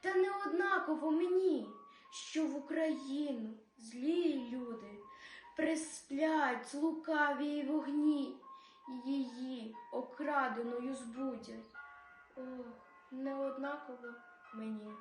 Та не однаково мені, що в Україну злі люди присплять з лукавій вогні, її окраденою збудять. Ох, не однаково мені.